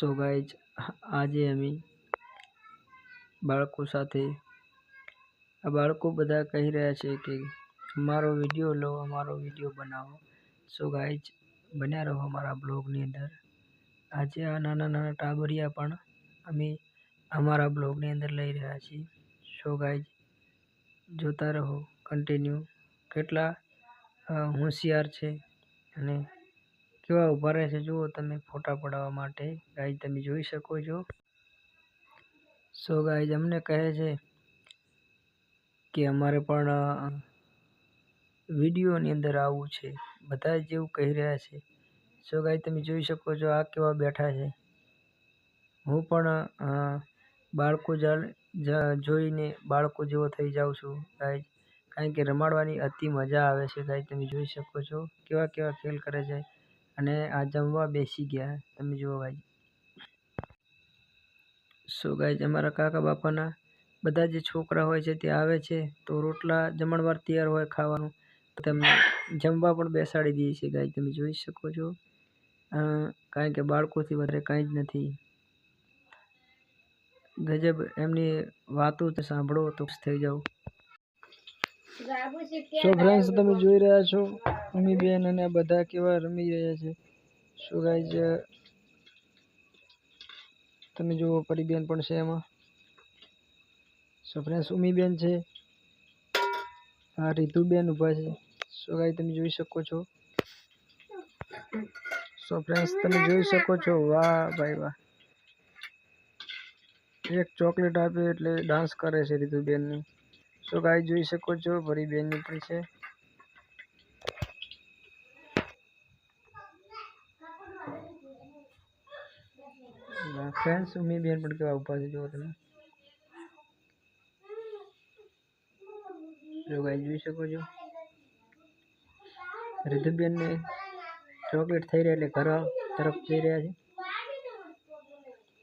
સો guys આજે અમે બાળકો સાથે, આ બાળકો બધા કહી રહ્યા છે કે અમારો વીડિયો લો અમારો વીડિયો બનાવો. સો ગાઈજ બન્યા રહો અમારા બ્લોગની અંદર. આજે આ નાના નાના ટાબરિયા પણ અમે અમારા બ્લોગની અંદર લઈ રહ્યા છીએ. સો ગાઈજ જોતા રહો કન્ટિન્યુ કેટલા હોશિયાર છે અને કેવા ઊભા રહે છે? જુઓ, તમે ફોટા પડાવવા માટે. ગાય તમે જોઈ શકો છો. સો ગાય અમને કહે છે કે અમારે પણ વિડીયોની અંદર આવવું છે. બધા જ એવું કહી રહ્યા છે. સો ગાય તમે જોઈ શકો છો આ કેવા બેઠા છે. હું પણ બાળકો જોઈને બાળકો જેવો થઈ જાઉં છું ગાય કારણ કે રમાડવાની અતિ મજા આવે છે ગાય તમે જોઈ શકો છો. કેવા કેવા ખેલ કરે છે. અને આ જમવા બેસી ગયા. તમે જુઓ ભાઈ સો ગાઈઝ, અમારા કાકા બાપાના બધા જે છોકરા હોય છે તે આવે છે, તો રોટલા જમણવાર તૈયાર હોય ખાવાનું. તેમને જમવા પણ બેસાડી દઈએ છીએ ગાય તમે જોઈ શકો છો. કારણ કે બાળકોથી વધારે કાંઈ જ નથી. ગજબ, એમની વાતો સાંભળો તો થઈ જાવ સો તમે જોઈ રહ્યા છો? અમી અને બધા કેવા રમી રહ્યા છે? સો ગાઈઝ તમે જુઓ પરીબેન પણ છે એમાં. સો ઉમીબેન છે? આ રીતુબેન ઊભા છે. સો ગાઈ તમે જોઈ શકો છો? સો ફ્રેન્ડ્સ તમે જોઈ શકો છો? વાહ, ભાઈ વાહ. એક ચોકલેટ આપે એટલે ડાન્સ કરે છે રીતુબેનની સો ગાઈ જોઈ શકો છો પરીબેનની પણ છે. ફ્રેન્ડ્સ ઉમી બેન પણ કેવા છે, જુઓ તમે. જો ગાઈ જોઈ શકો છો. રિધુબેનને ચોકલેટ થઈ રહ્યા એટલે ઘર તરફ જઈ રહ્યા છે.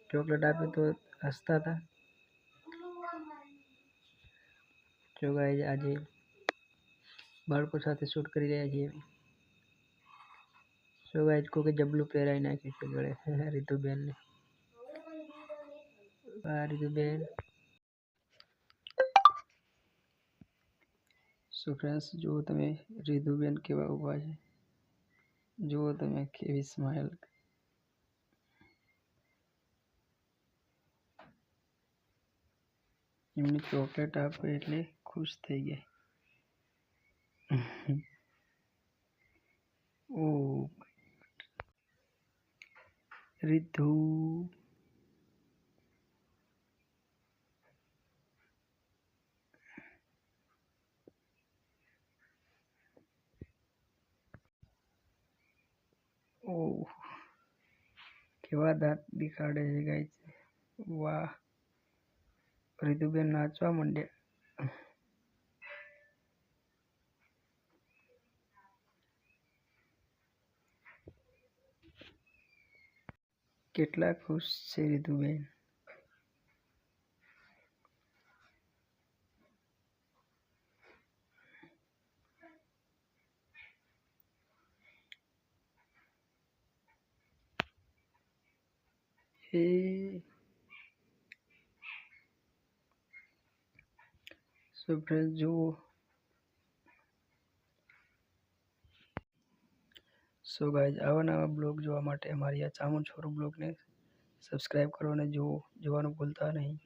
ચોકલેટ આપી તો હસતા હતા. જો ગાઈ આજે બાળકો સાથે શૂટ કરી રહ્યા છીએ. સો ગાઈઝ કોકે જબલું પહેરાવી નાખ્યું છે ગળે. રીતુબેનને આ રીતુબેન સો ફ્રેન્ડ્સ જુઓ તમે રીધુબેન કેવા ઊભા છે. જુઓ તમે કેવી સ્માઇલ એમને ચોકલેટ આપે એટલે ખુશ થઈ ગયા ઓ રિધુ ઓહ કેવા દાંત દેખાડે છે ગાઈસ વાહ રિધુબેન નાચવા માંડ્યા કેટલા ખુશ છે રીતુબેન એ સો જુઓ. સો ગાઈઝ આવા નવા બ્લોગ જોવા માટે અમારી આ ચામુંડ છોરું બ્લોગને સબસ્ક્રાઈબ કરો અને જુઓ, જોવાનું ભૂલતા નહીં.